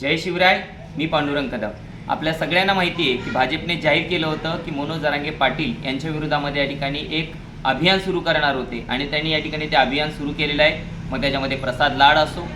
जय शिवराय मी पांडुरंग कदम. आपल्या सगळ्यांना माहिती आहे की भाजपने जाहीर केलं होतं की मनोज जरांगे पाटील यांच्या विरोधामध्ये या ठिकाणी एक अभियान सुरू करणार होते आणि त्यांनी या ठिकाणी ते अभियान सुरू केलेलं आहे. मग त्याच्यामध्ये प्रसाद लाड असो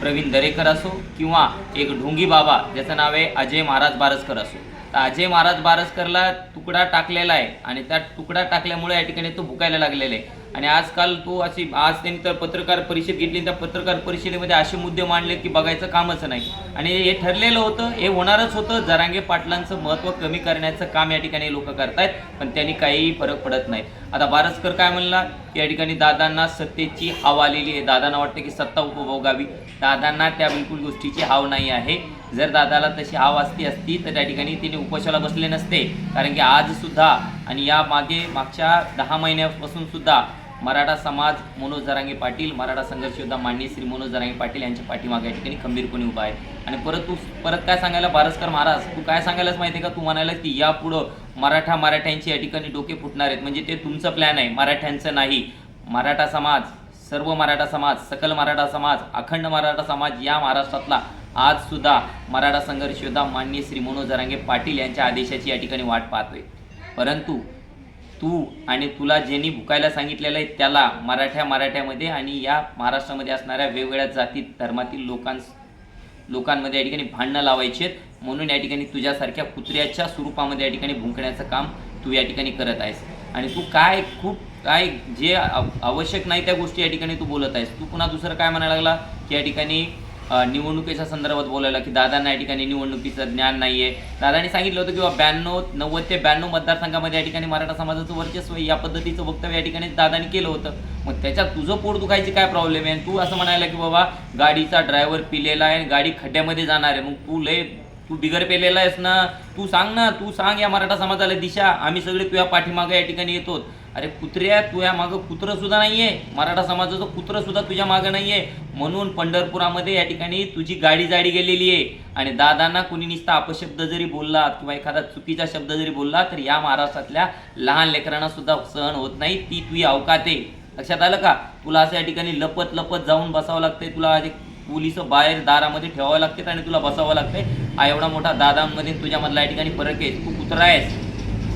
प्रवीण दरेकर असो किंवा एक ढोंगी बाबा ज्याचं नाव आहे अजय महाराज बारसकर असो. तर अजय महाराज बारसकरला तुकडा टाकलेला आहे आणि त्या तुकडा टाकल्यामुळे या ठिकाणी तो भुकायला लागलेला आहे. आणि आजकाल तो अशी आज त्यांनी तर पत्रकार परिषद घेतली त्या पत्रकार परिषदेमध्ये असे मुद्दे मांडले की बघायचं कामच नाही. आणि हे ठरलेलं होतं हे होणारच होतं. जरांगे पाटलांचं महत्त्व कमी करण्याचं काम या ठिकाणी लोक करतायत पण त्यांनी काहीही फरक पडत नाही. आता बारसकर काय म्हणला की या ठिकाणी दादांना सत्तेची हाव आलेली आहे. दादांना वाटतं की सत्ता उपभोगावी. दादांना त्या बिलकुल गोष्टीची हाव नाही आहे. जर दादाला तशी हाव असती असती तर त्या ठिकाणी तिने उपोषाला बसले नसते. कारण की आज सुद्धा आणि या मागे मागच्या दहा महिन्यापासून सुद्धा मराठा समाज मनोज जरांगे पाटील मराठा संघर्ष योद्धा मांडणी श्री मनोज जरांगे पाटील यांच्या पाठीमागे या ठिकाणी खंबीरपणे उभा आहे आणि परत तू परत काय सांगायला बारसकर महाराज? तू काय सांगायलाच माहिती आहे का? तू म्हणायला की यापुढं मराठा मराठ्यांची या ठिकाणी डोके फुटणार आहेत. म्हणजे ते तुमचं प्लॅन आहे मराठ्यांचं नाही. मराठा समाज सर्व मराठा समाज सकल मराठा समाज अखंड मराठा समाज या महाराष्ट्रातला आज सुद्धा मराठा संघर्ष योद्धा माननीय श्री मनोज जरांगे पाटील यांच्या आदेशाची या ठिकाणी वाट पाहतोय. परंतु तू आणि तुला ज्यांनी भुकायला सांगितलेलं आहे त्याला मराठ्या मराठ्यामध्ये आणि या महाराष्ट्रामध्ये असणाऱ्या वेगवेगळ्या जाती धर्मातील लोकांस लोकांमध्ये या ठिकाणी भांडणं लावायची आहेत म्हणून या ठिकाणी तुझ्यासारख्या कुत्र्याच्या स्वरूपामध्ये या ठिकाणी भुंकण्याचं काम तू या ठिकाणी करत आहेस. आणि तू काय खूप काय जे आवश्यक नाही त्या गोष्टी या ठिकाणी तू बोलत आहेस. तू पुन्हा दुसरं काय म्हणायला लागला? की या ठिकाणी निवडणुकीच्या संदर्भात बोलायला की दादांना या ठिकाणी निवडणुकीचं ज्ञान नाही आहे दादांनी सांगितलं होतं की ब्याण्णव नव्वद ते ब्याण्णव मतदारसंघामध्ये या ठिकाणी मराठा समाजाचं वर्चस्व या पद्धतीचं वक्तव्य या ठिकाणी दादांनी केलं होतं. मग त्याच्यात तुझं पोट दुखायची काय प्रॉब्लेम आहे? आणि तू असं म्हणायला की बाबा गाडीचा ड्रायव्हर पिलेला आहे गाडी खड्ड्यामध्ये जाणार आहे. मग तू लय तू बिगर पेलेला आहेस ना? तू सांग ना तू सांग या मराठा समाजाला दिशा. आम्ही सगळे तुझ्या पाठीमागे या ठिकाणी येतो अरे कुत्र्या तुझ्या मागं कुत्रं सुद्धा नाहीये. मराठा समाजाचं कुत्रंसुद्धा तुझ्या मागं नाही आहे म्हणून पंढरपुरामध्ये या ठिकाणी तुझी गाडी जाडी गेलेली आहे. आणि दादांना कुणी नुसता अपशब्द जरी बोलला किंवा एखादा चुकीचा शब्द जरी बोलला तर या महाराष्ट्रातल्या लहान लेकरांना सुद्धा सहन होत नाही. ती तुझी अवकात आहे. लक्षात आलं का? तुला असं या ठिकाणी लपत लपत जाऊन बसावं लागतंय. तुला पोलीस बाहेर दारामध्ये ठेवावं लागते आणि तुला बसावं लागतंय. हा एवढा मोठा दादांमध्ये तुझ्यामधला या ठिकाणी फरक आहे. तू कुत्रा आहेस.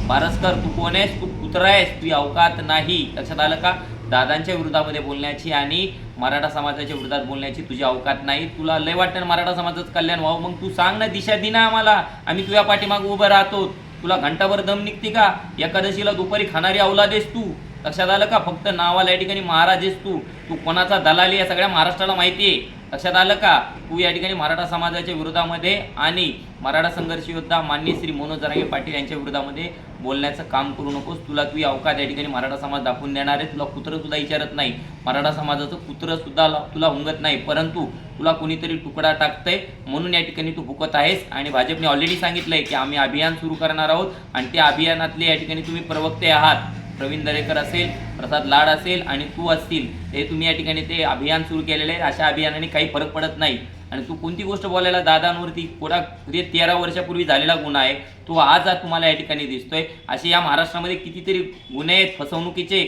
बारसकर तू कोण आहेस? तू कुत्रा आहेस तुझी अवकात नाही. लक्षात आलं का? दादांच्या विरोधामध्ये बोलण्याची आणि मराठा समाजाच्या विरोधात बोलण्याची तुझी अवकात नाही. तुला लय वाटतं ना मराठा समाजाचं कल्याण व्हावं? मग तू सांग ना दिशा दिना आम्हाला. आम्ही तुझ्या पाठीमाग उभं राहतो. तुला घंटाभर दम निघते का? एकादशीला दुपारी खाणारी अवलाद तू. लक्षात आलं का? फक्त नावाला या ठिकाणी महाराज आहेस तू. तू कोणाचा दलाली या सगळ्या महाराष्ट्राला माहिती आहे. लक्षात आलं का? तू या ठिकाणी मराठा समाजाच्या विरोधामध्ये आणि मराठा संघर्ष योद्धा मान्य श्री मनोज जरांगे पाटील यांच्या विरोधामध्ये बोलण्याचं काम करू नकोस. तुला तू अवकात या ठिकाणी मराठा समाज दाखवून देणार आहे तुला कुत्रं सुद्धा विचारत नाही. मराठा समाजाचं कुत्रं सुद्धा तुला हुंगत नाही. परंतु तुला कोणीतरी तुकडा टाकतंय म्हणून या ठिकाणी तू भुकत आहेस. आणि भाजपने ऑलरेडी सांगितलंय की आम्ही अभियान सुरू करणार आहोत आणि त्या अभियानातले या ठिकाणी तुम्ही प्रवक्ते आहात. प्रवीण दरेकर असेल प्रसाद लाड असेल आणि तू असतील हे तुम्ही या ठिकाणी ते अभियान सुरू केलेले आहे. अशा अभियानाने काही फरक पडत नाही. आणि तू कोणती गोष्ट बोलायला दादांवरती कोणा म्हणजे तेरा वर्षापूर्वी झालेला गुन्हा आहे तो आज आज तुम्हाला या ठिकाणी दिसतोय. असे या महाराष्ट्रामध्ये कितीतरी गुन्हे आहेत फसवणुकीचे.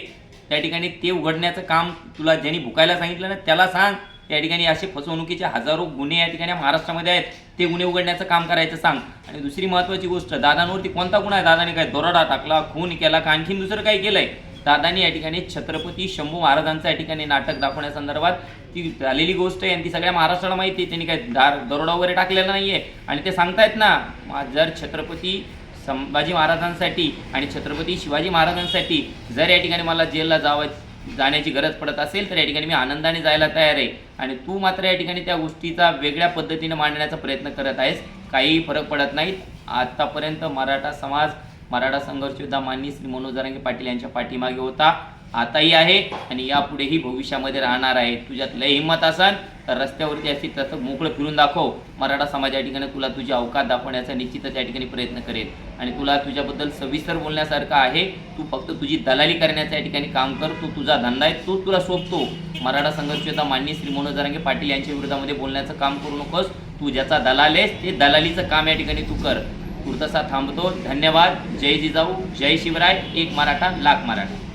त्या ठिकाणी ते उघडण्याचं काम तुला ज्यांनी भुकायला सांगितलं ना त्याला सांग. या ठिकाणी असे फसवणुकीचे हजारो गुन्हे या ठिकाणी महाराष्ट्रामध्ये आहेत. ते गुन्हे उघडण्याचं काम करायचं सांग. आणि दुसरी महत्त्वाची गोष्ट दादांवरती कोणता गुन्हा आहे? दादाने काय दरोडा टाकला खून केला का? आणखीन दुसरं काय केलंय? दादांनी या ठिकाणी छत्रपती शंभू महाराजांचं या ठिकाणी नाटक दाखवण्यासंदर्भात ती झालेली गोष्ट आहे. आणि ती सगळ्या महाराष्ट्राला माहिती आहे. त्यांनी काय दार दरोडा वगैरे टाकलेला नाही आहे आणि ते सांगतायत ना जर छत्रपती संभाजी महाराजांसाठी आणि छत्रपती शिवाजी महाराजांसाठी जर या ठिकाणी मला जेलला जावं जाण्याची गरज पडत असेल तर या ठिकाणी मी आनंदाने जायला तयार आहे. आणि तू मात्र या ठिकाणी त्या गोष्टीचा वेगळ्या पद्धतीने मांडण्याचा प्रयत्न करत आहेस. काहीही फरक पडत नाहीत. आत्तापर्यंत मराठा समाज मराठा संघर्ष योद्धा माननीय श्री मनोज जरांगे पाटील यांच्या पाठीमागे होता. आताही आहे आणि यापुढेही भविष्यामध्ये राहणार आहे. तुझ्यात लय हिंमत असन तर रस्त्यावरती अशी तसं मोकळं फिरून दाखव. मराठा समाज या ठिकाणी तुला तुझी अवकात दाखवण्याचा निश्चितच या ठिकाणी प्रयत्न करेल. आणि तुला तुझ्याबद्दल सविस्तर बोलण्यासारखं आहे. तू फक्त तुझी दलाली करण्याचं या ठिकाणी काम कर. तू तुझा धंदा आहे. तो तुला सोपतो. मराठा संघर्ष योद्धा माननीय श्री मनोज जरांगे पाटील यांच्या विरोधामध्ये बोलण्याचं काम करू नकोस. तू ज्याचा दलाल आहेस ते दलालीचं काम या ठिकाणी तू कर. तुर्तसा थांबतो. धन्यवाद. जय जिजाऊ. जय शिवराय. एक मराठा लाख मराठा.